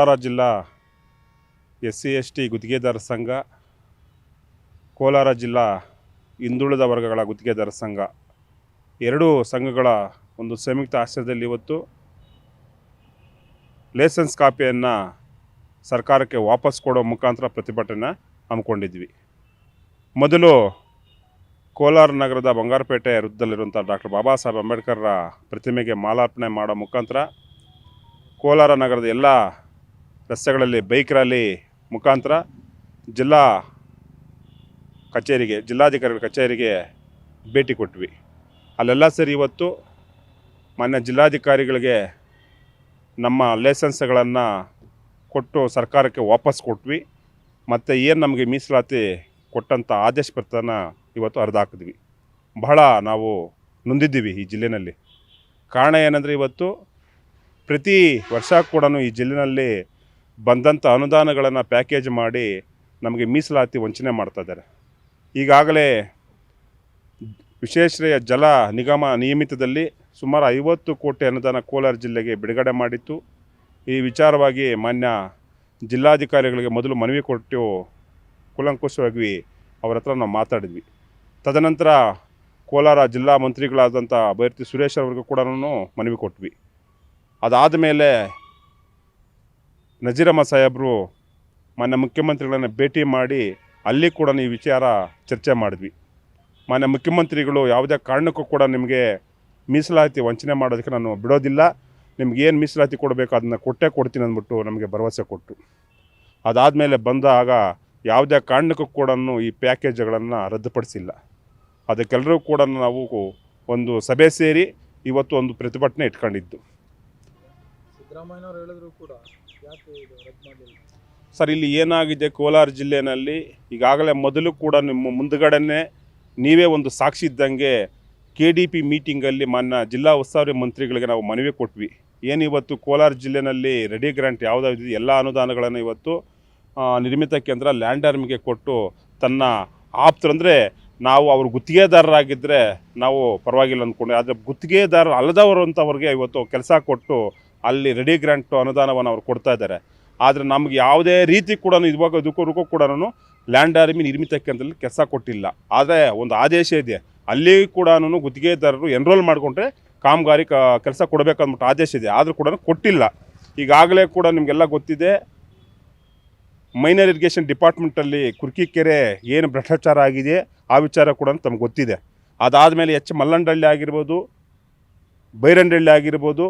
ಕೋಲಾರ ಜಿಲ್ಲಾ S C S T ಗುತ್ತಿಗೆದಾರ ಸಂಘ, ಕೋಲಾರ ಜಿಲ್ಲಾ ಹಿಂದುಳಿದ ವರ್ಗಗಳ ಗುತ್ತಿಗೆದಾರ ಸಂಘ. ಎರಡೂ ಸಂಘಗಳ ಒಂದು ಸಂಯುಕ್ತ ಆಶ್ರಯದಲ್ಲಿ ಇವತ್ತು ಲೈಸೆನ್ಸ್ ಕಾಪಿಯನ್ನು ಸರ್ಕಾರಕ್ಕೆ ವಾಪಸ್ ಕೊಡೋ ಮುಖಾಂತರ ಪ್ರತಿಭಟನೆ ಹಮ್ಮಿಕೊಂಡಿದ್ವಿ. ಮೊದಲು ಕೋಲಾರ ನಗರದ ಬಂಗಾರಪೇಟೆ ವೃದ್ಧದಲ್ಲಿರುವಂಥ ಡಾಕ್ಟರ್ ಬಾಬಾ ಸಾಹೇಬ್ ಅಂಬೇಡ್ಕರ್ರ ಪ್ರತಿಮೆಗೆ ಮಾಲಾರ್ಪಣೆ ಮಾಡೋ ಮುಖಾಂತರ ಕೋಲಾರ ನಗರದ ಎಲ್ಲ ರಸ್ತೆಗಳಲ್ಲಿ ಬೈಕ್ ರ್ಯಾಲಿ ಮುಖಾಂತರ ಜಿಲ್ಲಾ ಕಚೇರಿಗೆ, ಜಿಲ್ಲಾಧಿಕಾರಿಗಳ ಕಚೇರಿಗೆ ಭೇಟಿ ಕೊಟ್ವಿ. ಅಲ್ಲೆಲ್ಲ ಸರಿ ಇವತ್ತು ಮಾನ್ಯ ಜಿಲ್ಲಾಧಿಕಾರಿಗಳಿಗೆ ನಮ್ಮ ಲೈಸೆನ್ಸ್ಗಳನ್ನು ಕೊಟ್ಟು ಸರ್ಕಾರಕ್ಕೆ ವಾಪಸ್ ಕೊಟ್ವಿ. ಮತ್ತು ಏನು ನಮಗೆ ಮೀಸಲಾತಿ ಕೊಟ್ಟಂಥ ಆದೇಶ ಪತ್ರನ ಇವತ್ತು ಹರಿದಾಕಿದ್ವಿ ಬಹಳ ನಾವು ನೊಂದಿದ್ದೀವಿ ಈ ಜಿಲ್ಲೆಯಲ್ಲಿ ಕಾರಣ ಏನಂದರೆ ಇವತ್ತು ಪ್ರತಿ ವರ್ಷ ಕೂಡ ಈ ಜಿಲ್ಲೆಯಲ್ಲಿ ಬಂದಂಥ ಅನುದಾನಗಳನ್ನು ಪ್ಯಾಕೇಜ್ ಮಾಡಿ ನಮಗೆ ಮೀಸಲಾತಿ ವಂಚನೆ ಮಾಡ್ತಾ ಇದ್ದಾರೆ. ಈಗಾಗಲೇ ವಿಶೇಷ ಜಲ ನಿಗಮ ನಿಯಮಿತದಲ್ಲಿ ಸುಮಾರು ಐವತ್ತು ಕೋಟಿ ಅನುದಾನ ಕೋಲಾರ ಜಿಲ್ಲೆಗೆ ಬಿಡುಗಡೆ ಮಾಡಿತ್ತು. ಈ ವಿಚಾರವಾಗಿ ಮಾನ್ಯ ಜಿಲ್ಲಾಧಿಕಾರಿಗಳಿಗೆ ಮೊದಲು ಮನವಿ ಕೊಟ್ಟು ಕೂಲಂಕುಷವಾಗಿ ಅವರ ಹತ್ರ ನಾವು ಮಾತಾಡಿದ್ವಿ. ತದನಂತರ ಕೋಲಾರ ಜಿಲ್ಲಾ ಮಂತ್ರಿಗಳಾದಂಥ ಬೈರ್ತಿ ಸುರೇಶ್ ಅವ್ರಿಗೂ ಕೂಡ ಮನವಿ ಕೊಟ್ವಿ. ಅದಾದ ಮೇಲೆ ನಜೀರಮ್ಮ ಸಾಹೇಬರು ಮಾನ್ಯ ಮುಖ್ಯಮಂತ್ರಿಗಳನ್ನು ಭೇಟಿ ಮಾಡಿ ಅಲ್ಲಿ ಕೂಡ ಈ ವಿಚಾರ ಚರ್ಚೆ ಮಾಡಿದ್ವಿ. ಮಾನ್ಯ ಮುಖ್ಯಮಂತ್ರಿಗಳು ಯಾವುದೇ ಕಾರಣಕ್ಕೂ ಕೂಡ ನಿಮಗೆ ಮೀಸಲಾತಿ ವಂಚನೆ ಮಾಡೋದಕ್ಕೆ ನಾನು ಬಿಡೋದಿಲ್ಲ. ನಿಮ್ಗೆ ಏನು ಮೀಸಲಾತಿ ಕೊಡಬೇಕು ಅದನ್ನು ಕೊಟ್ಟೇ ಕೊಡ್ತೀನಿ ಅಂದ್ಬಿಟ್ಟು ನಮಗೆ ಭರವಸೆ ಕೊಟ್ಟು ಅದಾದಮೇಲೆ ಬಂದಾಗ ಯಾವುದೇ ಕಾರಣಕ್ಕೂ ಕೂಡ ಈ ಪ್ಯಾಕೇಜ್ಗಳನ್ನು ರದ್ದುಪಡಿಸಿಲ್ಲ. ಅದಕ್ಕೆಲ್ಲರೂ ಕೂಡ ನಾವು ಒಂದು ಸಭೆ ಸೇರಿ ಇವತ್ತು ಒಂದು ಪ್ರತಿಭಟನೆ ಇಟ್ಕೊಂಡಿದ್ದು. ಸಿದ್ದರಾಮಯ್ಯನವರು ಹೇಳಿದ್ರು ಕೂಡ ಸರ್, ಇಲ್ಲಿ ಏನಾಗಿದೆ ಕೋಲಾರ ಜಿಲ್ಲೆಯಲ್ಲಿ ಈಗಾಗಲೇ ಮೊದಲು ಕೂಡ ನಿಮ್ಮ ಮುಂದುಗಡೆನೆ ನೀವೇ ಒಂದು ಸಾಕ್ಷಿ ಇದ್ದಂಗೆ ಕೆ ಡಿ ಪಿ ಮೀಟಿಂಗಲ್ಲಿ ಮಾನ್ಯ ಜಿಲ್ಲಾ ಉಸ್ತುವಾರಿ ಮಂತ್ರಿಗಳಿಗೆ ನಾವು ಮನವಿ ಕೊಟ್ವಿ. ಏನು ಇವತ್ತು ಕೋಲಾರ ಜಿಲ್ಲೆಯಲ್ಲಿ ರೆಡಿ ಗ್ರಾಂಟ್ ಯಾವುದಾದ್ರು ಎಲ್ಲ ಅನುದಾನಗಳನ್ನು ಇವತ್ತು ನಿರ್ಮಿತ ಕೇಂದ್ರ ಲ್ಯಾಂಡ್ ಆರ್ಮಿಗೆ ಕೊಟ್ಟು ತನ್ನ ಆಪ್ತರಂದರೆ ನಾವು ಅವ್ರ ಗುತ್ತಿಗೆದಾರರಾಗಿದ್ದರೆ ನಾವು ಪರವಾಗಿಲ್ಲ ಅಂದ್ಕೊಂಡೆ ಆದರೆ ಗುತ್ತಿಗೆದಾರರು ಅಲ್ಲದವರು ಅಂತವ್ರಿಗೆ ಇವತ್ತು ಕೆಲಸ ಕೊಟ್ಟು ಅಲ್ಲಿ ರೆಡಿ ಗ್ರಾಂಟ್ ಅನುದಾನವನ್ನು ಅವರು ಕೊಡ್ತಾ ಇದ್ದಾರೆ. ಆದರೆ ನಮ್ಗೆ ಯಾವುದೇ ರೀತಿ ಕೂಡ ಇವಾಗ ಇದಕ್ಕೂ ಕೂಡ ಲ್ಯಾಂಡ್ ಆರ್ಮಿ ಕೇಂದ್ರದಲ್ಲಿ ಕೆಲಸ ಕೊಟ್ಟಿಲ್ಲ. ಆದರೆ ಒಂದು ಆದೇಶ ಇದೆ. ಅಲ್ಲಿ ಕೂಡ ಗುತ್ತಿಗೆದಾರರು ಎನ್ರೋಲ್ ಮಾಡಿಕೊಂಡ್ರೆ ಕಾಮಗಾರಿ ಕೆಲಸ ಕೊಡಬೇಕಂದ್ಬಿಟ್ಟು ಆದೇಶ ಇದೆ. ಆದರೂ ಕೂಡ ಕೊಟ್ಟಿಲ್ಲ. ಈಗಾಗಲೇ ಕೂಡ ನಿಮಗೆಲ್ಲ ಗೊತ್ತಿದೆ ಮೈನರ್ ಇರಿಗೇಷನ್ ಡಿಪಾರ್ಟ್ಮೆಂಟಲ್ಲಿ ಕುರ್ಕಿಕೆರೆ ಏನು ಭ್ರಷ್ಟಾಚಾರ ಆಗಿದೆ, ಆ ವಿಚಾರ ಕೂಡ ತಮ್ಗೆ ಗೊತ್ತಿದೆ. ಅದಾದಮೇಲೆ ಎಚ್ ಮಲ್ಲಂಡಳ್ಳಿ ಆಗಿರ್ಬೋದು, ಬೈರಂಡಳ್ಳಿ ಆಗಿರ್ಬೋದು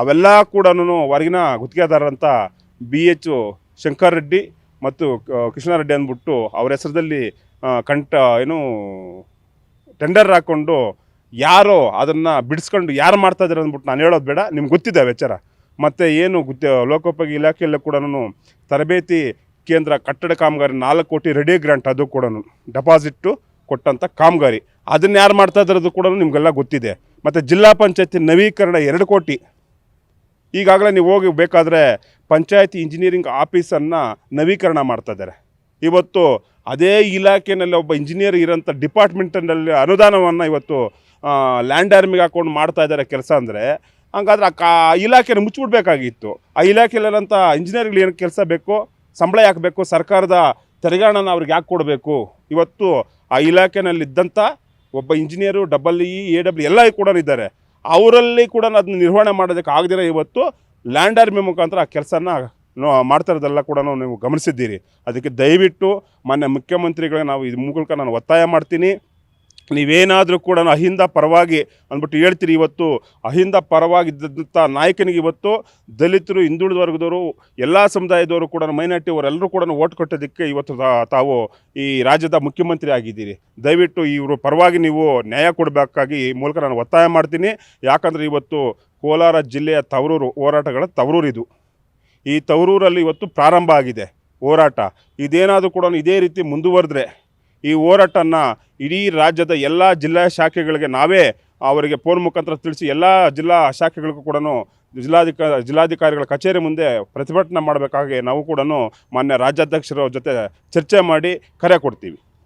ಅವೆಲ್ಲ ಕೂಡ ಹೊರಗಿನ ಗುತ್ತಿಗೆದಾರರಂತ ಬಿ ಎಚ್ ಶಂಕರ್ ರೆಡ್ಡಿ ಮತ್ತು ಕೃಷ್ಣಾರೆಡ್ಡಿ ಅಂದ್ಬಿಟ್ಟು ಅವ್ರ ಹೆಸರಲ್ಲಿ ಕಂಟ ಏನು, ಟೆಂಡರ್ ಹಾಕ್ಕೊಂಡು ಯಾರೋ ಅದನ್ನು ಬಿಡಿಸ್ಕೊಂಡು ಯಾರು ಮಾಡ್ತಾ ಇದ್ದಾರೆ ಅಂದ್ಬಿಟ್ಟು ನಾನು ಹೇಳೋದು ಬೇಡ, ನಿಮ್ಗೆ ಗೊತ್ತಿದೆ ವಿಚಾರ ಮತ್ತು ಏನು ಗುತ್ತಿ, ಲೋಕೋಪಯೋಗಿ ಇಲಾಖೆಯಲ್ಲೂ ಕೂಡ ತರಬೇತಿ ಕೇಂದ್ರ ಕಟ್ಟಡ ಕಾಮಗಾರಿ ನಾಲ್ಕು ಕೋಟಿ ರೆಡಿ ಗ್ರಾಂಟ್ ಅದು ಕೂಡ ಡೆಪಾಸಿಟ್ಟು ಕೊಟ್ಟಂಥ ಕಾಮಗಾರಿ. ಅದನ್ನು ಯಾರು ಮಾಡ್ತಾ ಅದು ಕೂಡ ನಿಮಗೆಲ್ಲ ಗೊತ್ತಿದೆ. ಮತ್ತು ಜಿಲ್ಲಾ ಪಂಚಾಯತಿ ನವೀಕರಣ ಎರಡು ಕೋಟಿ. ಈಗಾಗಲೇ ನೀವು ಹೋಗಿ ಬೇಕಾದರೆ ಪಂಚಾಯತಿ ಇಂಜಿನಿಯರಿಂಗ್ ಆಫೀಸನ್ನು ನವೀಕರಣ ಮಾಡ್ತಾ ಇದ್ದಾರೆ. ಇವತ್ತು ಅದೇ ಇಲಾಖೆಯಲ್ಲಿ ಒಬ್ಬ ಇಂಜಿನಿಯರ್ ಇರೋಂಥ ಡಿಪಾರ್ಟ್ಮೆಂಟಲ್ಲಿ ಅನುದಾನವನ್ನು ಇವತ್ತು ಲ್ಯಾಂಡ್ ಆರ್ಮಿಗೆ ಹಾಕೊಂಡು ಮಾಡ್ತಾ ಇದ್ದಾರೆ ಕೆಲಸ ಅಂದರೆ, ಹಂಗಾದ್ರೆ ಆ ಕಾ ಇಲಾಖೆನ ಮುಚ್ಚಿಬಿಡ್ಬೇಕಾಗಿತ್ತು ಆ ಇಲಾಖೆಯಲ್ಲಿರೋಂಥ ಇಂಜಿನಿಯರ್ಗಳು ಏನು ಕೆಲಸ ಬೇಕು, ಸಂಬಳ ಯಾಕೆ ಬೇಕು, ಸರ್ಕಾರದ ತೆರಿಗೆ ಹಣನ ಅವ್ರಿಗೆ ಯಾಕೆ ಕೊಡಬೇಕು? ಇವತ್ತು ಆ ಇಲಾಖೆಯಲ್ಲಿದ್ದಂಥ ಒಬ್ಬ engineer double E A W ಎಲ್ಲ ಕೂಡ ಇದ್ದಾರೆ. ಅವರಲ್ಲಿ ಕೂಡ ಅದನ್ನ ನಿರ್ವಹಣೆ ಮಾಡೋದಕ್ಕೆ ಆಗದಿರೋ ಇವತ್ತು ಲ್ಯಾಂಡ್ ಆರ್ಮಿ ಮುಖಾಂತರ ಆ ಕೆಲಸನ ಮಾಡ್ತಾ ಇರೋದೆಲ್ಲ ಕೂಡ ನೀವು ಗಮನಿಸಿದ್ದೀರಿ. ಅದಕ್ಕೆ ದಯವಿಟ್ಟು ಮಾನ್ಯ ಮುಖ್ಯಮಂತ್ರಿಗಳಿಗೆ ನಾವು ಇದು ಮೂಲಕ ನಾನು ಒತ್ತಾಯ ಮಾಡ್ತೀನಿ. ನೀವೇನಾದರೂ ಕೂಡ ಅಹಿಂದ ಪರವಾಗಿ ಅಂದ್ಬಿಟ್ಟು ಹೇಳ್ತೀರಿ ಇವತ್ತು, ಅಹಿಂದ ಪರವಾಗಿದ್ದಂಥ ನಾಯಕನಿಗೆ ಇವತ್ತು ದಲಿತರು, ಹಿಂದುಳಿದ ವರ್ಗದವರು, ಎಲ್ಲ ಸಮುದಾಯದವರು ಕೂಡ ಮೈನಾರಿಟಿ ಅವರೆಲ್ಲರೂ ಕೂಡ ಓಟ್ ಕೊಟ್ಟೋದಕ್ಕೆ ಇವತ್ತು ತಾವು ಈ ರಾಜ್ಯದ ಮುಖ್ಯಮಂತ್ರಿ ಆಗಿದ್ದೀರಿ. ದಯವಿಟ್ಟು ಇವರು ಪರವಾಗಿ ನೀವು ನ್ಯಾಯ ಕೊಡಬೇಕಾಗಿ ಈ ಮೂಲಕ ನಾನು ಒತ್ತಾಯ ಮಾಡ್ತೀನಿ. ಯಾಕಂದರೆ ಇವತ್ತು ಕೋಲಾರ ಜಿಲ್ಲೆಯ ತವರೂರು, ಹೋರಾಟಗಳ ತವರೂರು ಇದು. ಈ ತವರೂರಲ್ಲಿ ಇವತ್ತು ಪ್ರಾರಂಭ ಆಗಿದೆ, ಹೋರಾಟ. ಇದೇನಾದರೂ ಕೂಡ ಇದೇ ರೀತಿ ಮುಂದುವರೆದ್ರೆ ಈ ಹೋರಾಟನ ಇಡೀ ರಾಜ್ಯದ ಎಲ್ಲ ಜಿಲ್ಲಾ ಶಾಖೆಗಳಿಗೆ ನಾವೇ ಅವರಿಗೆ ಫೋನ್ ಮುಖಾಂತರ ತಿಳಿಸಿ ಎಲ್ಲ ಜಿಲ್ಲಾ ಶಾಖೆಗಳಿಗೂ ಕೂಡ ಜಿಲ್ಲಾಧಿಕ, ಜಿಲ್ಲಾಧಿಕಾರಿಗಳ ಕಚೇರಿ ಮುಂದೆ ಪ್ರತಿಭಟನೆ ಮಾಡಬೇಕಾಗಿ ನಾವು ಕೂಡ ಮಾನ್ಯ ರಾಜ್ಯಾಧ್ಯಕ್ಷರ ಜೊತೆ ಚರ್ಚೆ ಮಾಡಿ ಕರೆ ಕೊಡ್ತೀವಿ.